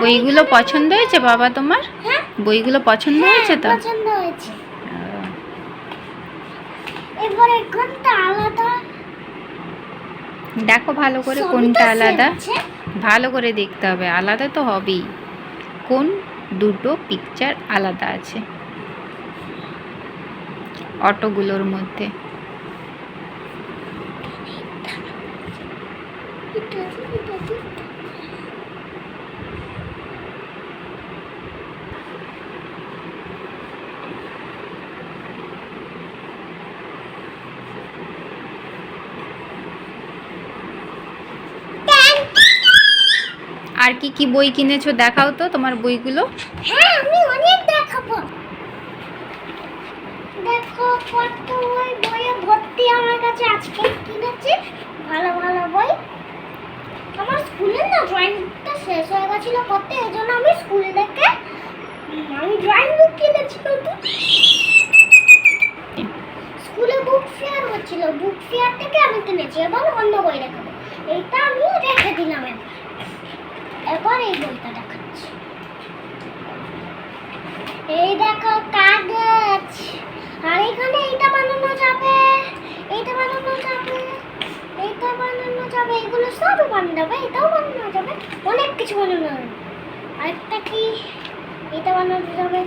বইগুলো পছন্দ হয়েছে বাবা তোমার? হ্যাঁ। বইগুলো পছন্দ হয়েছে তো? পছন্দ হয়েছে। এবারে কোনটা আলাদা? দেখো ভালো করে কোনটা আলাদা। ভালো করে দেখতে হবে আলাদা তো হবেই। কোন দুটো পিকচার আলাদা আছে? অটোগুলোর মধ্যে। এটা, এটা, এটা। আর কি কি বই কিনেছো দেখাও তো তোমার বইগুলো। হ্যাঁ আমি অনেক দেখাবো। দেখো, কত বই, বইয়ে ভর্তি আমার কাছে আজকে কিনেছি। ভালো ভালো বই। আমার স্কুলে না ড্রয়িংটা শেষ হয়ে গেছিল করতে এই জন্য আমি স্কুল থেকে আমি ড্রয়িং বুক কিনেছি নতুন স্কুলে বুক ফেয়ার হচ্ছিল। বুক ফেয়ার থেকে আমি কিনেছি এবং অন্য বই দেখাবো। এইটা আমি রেখে দিলাম। বানানো যাবে এটাও বানানো যাবে? অনেক কিছু বানানো যাবে আরেকটা কি? এটা বানানো যাবে।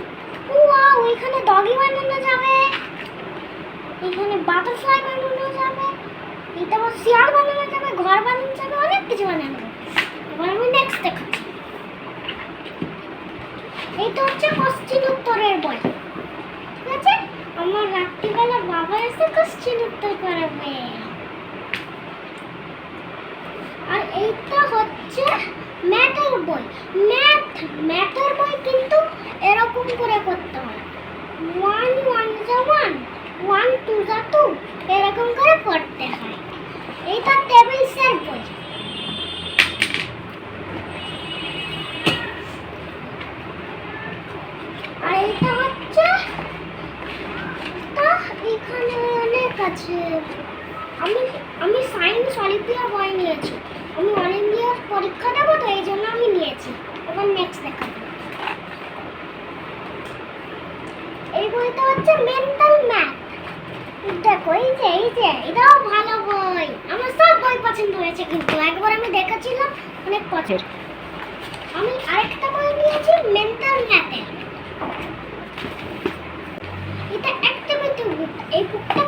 ওয়াও, এখানে ডগি বানানো যাবে। এখানে বাটারফ্লাই বানানো যাবে। এটা আবার বানানো যাবে, ঘর বানানো যাবে, অনেক কিছু বানানো যাবে। এবার আমি নেক্সট দেখাচ্ছি। এইটা হচ্ছে কোশ্চিন উত্তরের বই। ঠিক আছে? আমার রাত্রিবেলা বাবা এসে কোশ্চিন উত্তর করাবে আর এইটা হচ্ছে ম্যাথের বই। ম্যাথ ম্যাথের বই কিন্তু এরকম করে করতে হয়। ওয়ান ওয়ান যা ওয়ান ওয়ান টু যা টু এরকম করে পড়তে হয়। এইটা টেবিলসের বই। আর এইটা হচ্ছে এখানে অনেক আছে। আমি আমি সায়েন্স অলিম্পিয়া বই নিয়েছি। আমি অল ইন্ডিয়ার পরীক্ষা দেবো তো, এই জন্য আমি নিয়েছি। এবার নেক্সট দেখাবো। এই বইটা হচ্ছে মেন্টাল ম্যাথ দেখো, এই যে এই যে, এটাও ভালো বই। আমার সব বই পছন্দ হয়েছে কিন্তু, একবার আমি দেখেছিলাম, অনেক পছন্দ। আমি আরেকটা বই নিয়েছি মেন্টাল ম্যাথের এটা অ্যাক্টিভিটি বুক এই বুকটা